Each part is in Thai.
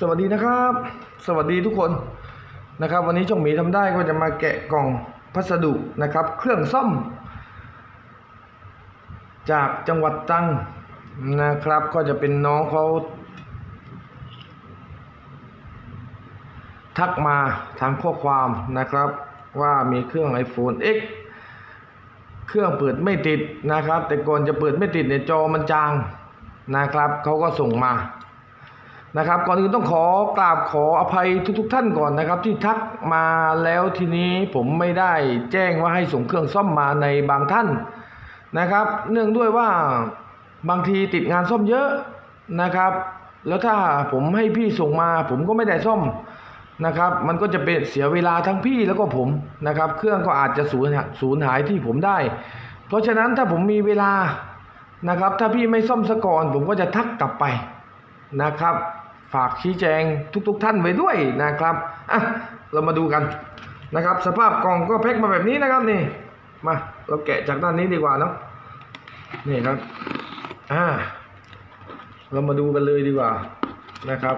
สวัสดีนะครับ สวัสดีทุกคนนะครับ วันนี้ช่องหมีทำได้ก็จะมาแกะกล่องพัสดุนะครับ เครื่องซ่อม จากจังหวัดตรังนะครับ ก็จะเป็นน้องเขาทักมาทางข้อความนะครับ ว่ามีเครื่อง iPhone X เครื่องเปิดไม่ติดนะครับ แต่ก่อนจะเปิดไม่ติดเนี่ยจอมันจางนะครับเขาก็ส่งมา นะครับ ก่อนอื่นต้องขอกราบขออภัยทุกๆทท่านก่อนนะครับ ที่ทักมาแล้วทีนี้ผมไม่ได้แจ้งว่าให้ส่งเครื่องซ่อมมาในบางท่านนะครับ เนื่องด้วยว่าบางทีติดงานซ่อมเยอะนะครับ แล้วถ้าผมให้พี่ส่งมา ผมก็ไม่ได้ซ่อมนะครับ มันก็จะเป็นเสียเวลาทั้งพี่แล้วก็ผมนะครับ เครื่องก็อาจจะสูญหาสูญหายที่ผมได้ เพราะฉะนั้นถ้าผมมีเวลานะครับ ถ้าพี่ไม่ซ่อมซะก่อน ผมก็จะทักกลับไปนะครับ ฝากชี้แจงทุกๆทท่านไว้ด้วยนะครับอะเรามาดูกันนะครับ สภาพกล่องก็แพ็คมาแบบนี้นะครับนี่มาเราแกะจากด้านนี้ดีกว่าเนาะนี่ครับอ่าเรามาดูกันเลยดีกว่านะครับ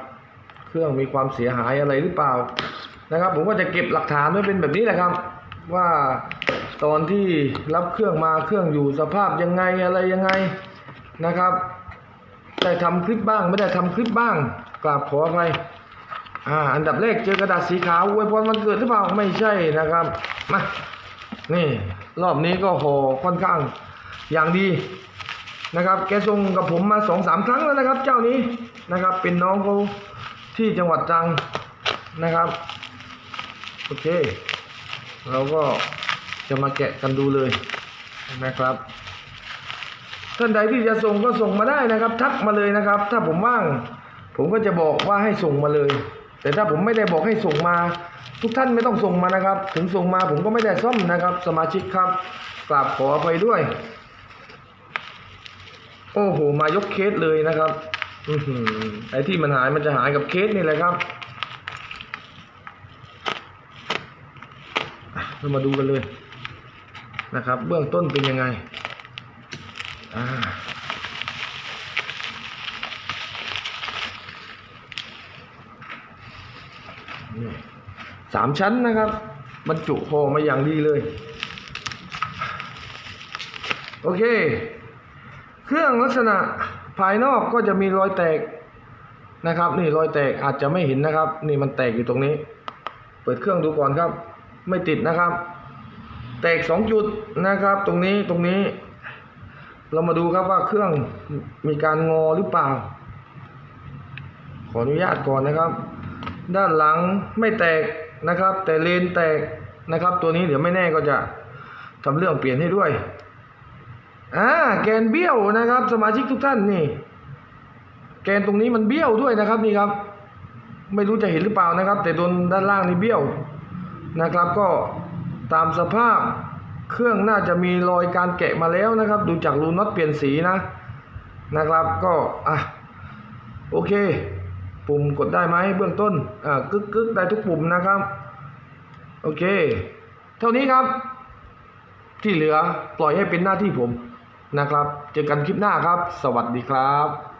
เครื่องมีความเสียหายอะไรหรือเปล่านะครับ ผมก็จะเก็บหลักฐานไว้เป็นแบบนี้แหละครับ ว่าตอนที่รับเครื่องมาเครื่องอยู่สภาพยังไงอะไรยังไงนะครับได้ทำคลิปบ้างไม่ได้ทำคลิปบ้าง กราบขออภัยอ่าอันดับแรกเจอกระดาษสีขาวอวยพรวันเกิดหรือเปล่าไม่ใช่นะครับมานี่รอบนี้ก็ห่อค่อนข้างอย่างดีนะครับ แกส่งกับผมมาสองสามครั้งแล้วนะครับ เจ้านี้นะครับ เป็นน้องเขาที่จังหวัดตรังนะครับโอเค เราก็จะมาแกะกันดูเลยนะครับ ท่านใดที่จะส่งก็ส่งมาได้นะครับ ทักมาเลยนะครับ ถ้าผมว่าง ผมก็จะบอกว่าให้ส่งมาเลย แต่ถ้าผมไม่ได้บอกให้ส่งมา ทุกท่านไม่ต้องส่งมานะครับ ถึงส่งมาผมก็ไม่ได้ซ่อมนะครับ สมาชิกครับกราบขออภัยด้วย โอ้โหมายกเคสเลยนะครับอือหือไอ้ที่มันหายมันจะหายกับเคสนี่แหละครับเรามาดูกันเลยนะครับ เบื้องต้นเป็นยังไงอ่า สามชั้นนะครับ บรรจุห่อมาอย่างดีเลย โอเค เครื่องลักษณะภายนอกก็จะมีรอยแตกนะครับ นี่รอยแตกอาจจะไม่เห็นนะครับ นี่มันแตกอยู่ตรงนี้ เปิดเครื่องดูก่อนครับ ไม่ติดนะครับ แตกสองจุดนะครับ ตรงนี้ตรงนี้ เรามาดูครับว่าเครื่องมีการงอหรือเปล่า ขออนุญาตก่อนนะครับ ด้านหลังไม่แตก นะครับ แต่เลนแตกนะครับ ตัวนี้เดี๋ยวไม่แน่ก็จะทำเรื่องเปลี่ยนให้ด้วยอ่าแกนเบี้ยวนะครับ สมาชิกทุกท่านนี่ แกนตรงนี้มันเบี้ยวด้วยนะครับนี่ครับ ไม่รู้จะเห็นหรือเปล่านะครับ แต่โดนด้านล่างนี่เบี้ยวนะครับ ก็ตามสภาพเครื่องน่าจะมีรอยการแกะมาแล้วนะครับ ดูจากรูน็อตเปลี่ยนสีนะนะครับ ก็อะโอเค ปุ่มกดได้ไหมเบื้องต้นอ่ากึกกึกได้ทุกปุ่มนะครับ โอเค เท่านี้ครับ ที่เหลือปล่อยให้เป็นหน้าที่ผมนะครับ เจอกันคลิปหน้าครับ สวัสดีครับ